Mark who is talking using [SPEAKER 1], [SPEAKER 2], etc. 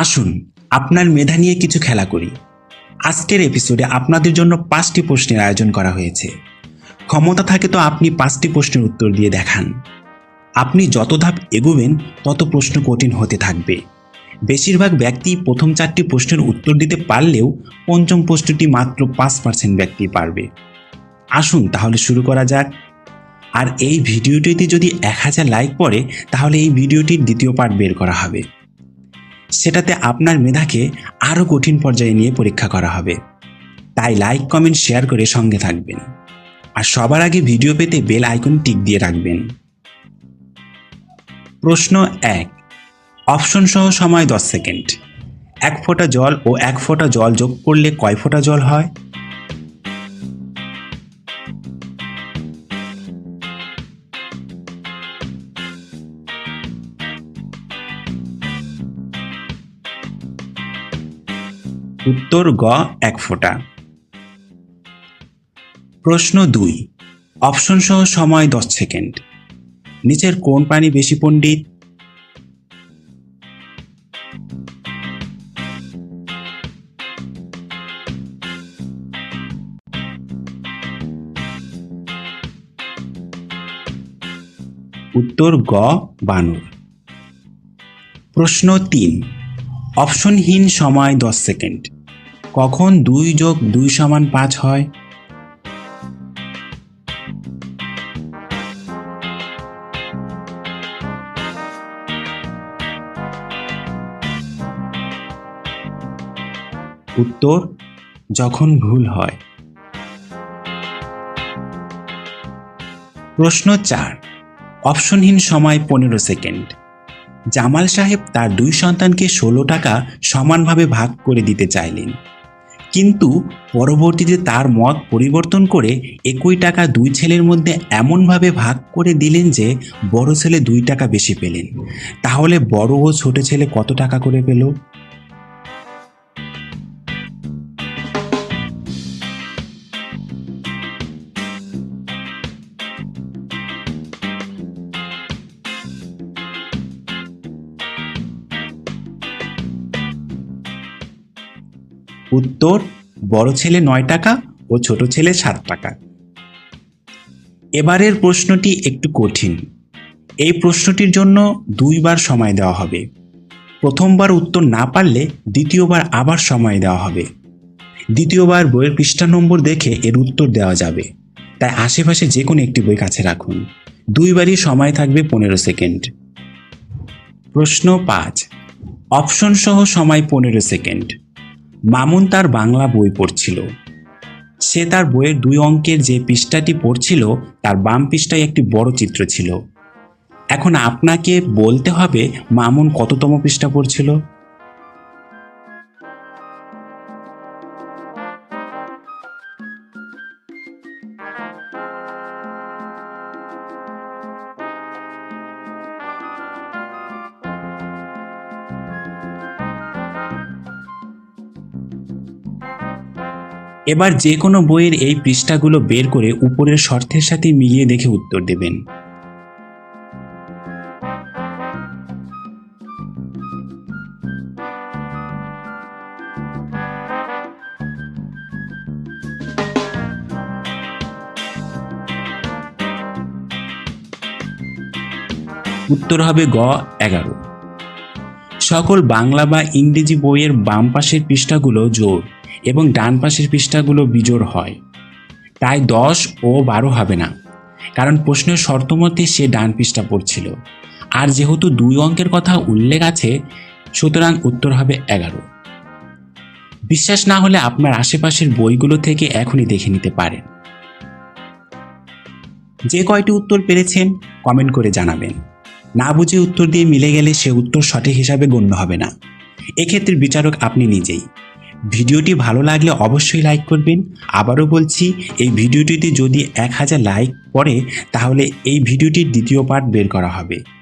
[SPEAKER 1] আসুন, আপনার মেধা নিয়ে কিছু খেলা করি। আজকের এপিসোডে আপনাদের জন্য পাঁচটি প্রশ্নের আয়োজন করা হয়েছে। ক্ষমতা থাকে তো আপনি পাঁচটি প্রশ্নের উত্তর দিয়ে দেখান। আপনি যত ধাপ এগোবেন, তত প্রশ্ন কঠিন হতে থাকবে। বেশিরভাগ ব্যক্তি প্রথম চারটি প্রশ্নের উত্তর দিতে পারলেও পঞ্চম প্রশ্নটি মাত্র পাঁচ পার্সেন্ট ব্যক্তি পারবে। আসুন তাহলে শুরু করা যাক। আর এই ভিডিওটিতে যদি এক হাজার লাইক পড়ে, তাহলে এই ভিডিওটির দ্বিতীয় পার্ট বের করা হবে। সেটাতে আপনার মেধাকে আরও কঠিন পর্যায়ে নিয়ে পরীক্ষা করা হবে। তাই লাইক কমেন্ট শেয়ার করে সঙ্গে থাকবেন। আর সবার আগে ভিডিও পেতে বেল আইকন টিক দিয়ে রাখবেন। প্রশ্ন এক অপশন সহ সময় দশ সেকেন্ড এক ফোঁটা জল ও এক ফোঁটা জল যোগ করলে কয় ফোঁটা জল হয়? উত্তর গ, এক ফোঁটা। প্রশ্ন দুই, অপশন সহ সময় দশ সেকেন্ড। নিচের কোন প্রাণী বেশি পণ্ডিত? উত্তর গ, বানর। প্রশ্ন তিন, অপশনহীন সময় দশ সেকেন্ড। কখন দুই যোগ দুই সমান পাঁচ হয়? উত্তর, যখন ভুল হয়। প্রশ্ন চার, অপশনহীন সময় পনেরো সেকেন্ড। জামাল সাহেব তার দুই সন্তানকে ষোলো টাকা সমানভাবে ভাগ করে দিতে চাইলেন। কিন্তু পরবর্তীতে তার মত পরিবর্তন করে একই টাকা দুই ছেলের মধ্যে এমনভাবে ভাগ করে দিলেন যে বড় ছেলে দুই টাকা বেশি পেলেন। তাহলে বড় ও ছোট ছেলে কত টাকা করে পেল? উত্তর, বড় ছেলে নয় টাকা ও ছোট ছেলে সাত টাকা। এবারের প্রশ্নটি একটু কঠিন। এই প্রশ্নটির জন্য দুইবার সময় দেওয়া হবে। প্রথমবার উত্তর না পারলে দ্বিতীয়বার আবার সময় দেওয়া হবে। দ্বিতীয়বার বইয়ের পৃষ্ঠা নম্বর দেখে এর উত্তর দেওয়া যাবে। তাই আশেপাশে যে কোনো একটি বই কাছে রাখুন। দুইবারই সময় থাকবে পনেরো সেকেন্ড। প্রশ্ন পাঁচ। অপশন সহ সময় পনেরো সেকেন্ড। মামুন তার বাংলা বই পড়ছিল। সে তার বইয়ের দুই অঙ্কের যে পৃষ্ঠাটি পড়ছিল, তার বাম পৃষ্ঠায় একটি বড় চিত্র ছিল। এখন আপনাকে বলতে হবে মামুন কততম পৃষ্ঠা পড়ছিল? এবার যে কোনো বইয়ের এই পৃষ্ঠাগুলো বের করে উপরের শর্তের সাথে মিলিয়ে দেখে উত্তর দেবেন। উত্তর হবে গ এগারো। সকল বাংলা বা ইংরেজি বইয়ের বাম পাশের পৃষ্ঠাগুলো জোর। এবং ডান পাশের পৃষ্ঠাগুলো বিজোড় হয়। তাই দশ ও বারো হবে না। কারণ প্রশ্নের শর্ত মতে সে ডান পৃষ্ঠা পড়ছিল। আর যেহেতু দুই অঙ্কের কথা উল্লেখ আছে, সুতরাং উত্তর হবে এগারো। বিশ্বাস না হলে আপনার আশেপাশের বইগুলো থেকে এখনই দেখে নিতে পারেন। যে কয়টি উত্তর পেরেছেন, কমেন্ট করে জানাবেন। না বুঝে উত্তর দিয়ে মিলে গেলে সে উত্তর সঠিক হিসাবে গণ্য হবে না। এক্ষেত্রে বিচারক আপনি নিজেই। ভিডিওটি ভালো লাগলে অবশ্যই লাইক করবেন। আবারও বলছি, এই ভিডিওটিতে যদি এক হাজার লাইক পড়ে, তাহলে এই ভিডিওটির দ্বিতীয় পার্ট বের করা হবে।